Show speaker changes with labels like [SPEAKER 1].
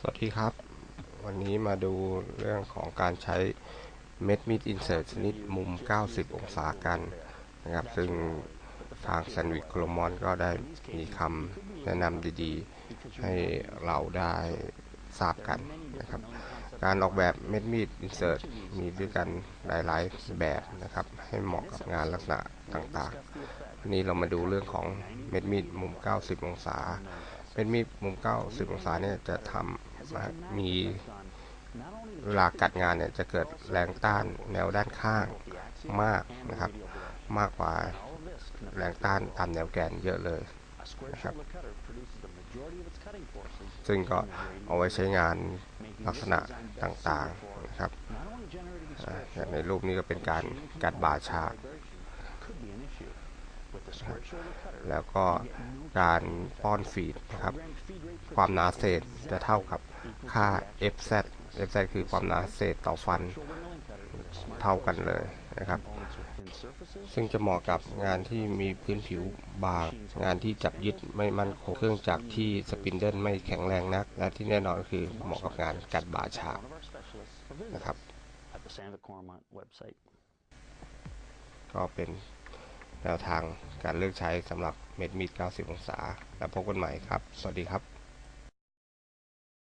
[SPEAKER 1] สวัสดีครับ วันนี้มาดูเรื่องของการใช้เม็ดมีดอินเสิร์ตชนิดมุม 90 องศากันนะครับ ซึ่งทางแซนวิกโคลมอนก็ได้มีคำแนะนำดีๆ ให้เราได้ทราบกันนะครับ การออกแบบเม็ดมีดอินเสิร์ตมีด้วยกันหลายๆแบบนะครับ ให้เหมาะกับงานลักษณะต่างๆ วันนี้เรามาดูเรื่องของเม็ดมีดมุม 90 องศา เม็ดมีดมุม90องศาเนี่ยจะทำนะมีเวลากัดงานเนี่ยจะเกิดแรงต้านแนวด้านข้างมากนะครับ มากกว่าแรงต้านตามแนวแกนเยอะเลยนะครับซึ่งก็เอาไว้ใช้งานลักษณะต่างๆนะครับอย่างในรูปนี้ก็เป็นการกัดบาฉาก แล้วก็การป้อนฟีดนะครับ ความหนาเศษจะเท่ากับค่า fz fz คือความหนาเศษต่อฟันเท่ากันเลยนะครับ ซึ่งจะเหมาะกับงานที่มีพื้นผิวบาง งานที่จับยึดไม่มั่นคงเครื่องจักรที่สปินเดิลไม่แข็งแรงนัก และที่แน่นอนก็คือเหมาะกับงานกัดบ่าฉากนะครับ
[SPEAKER 2] at the Sandvik Cormont website.
[SPEAKER 1] ก็เป็น แนวทางการเลือกใช้สำหรับเม็ดมีด 90 องศา แล้วพบกันใหม่ครับ สวัสดีครับ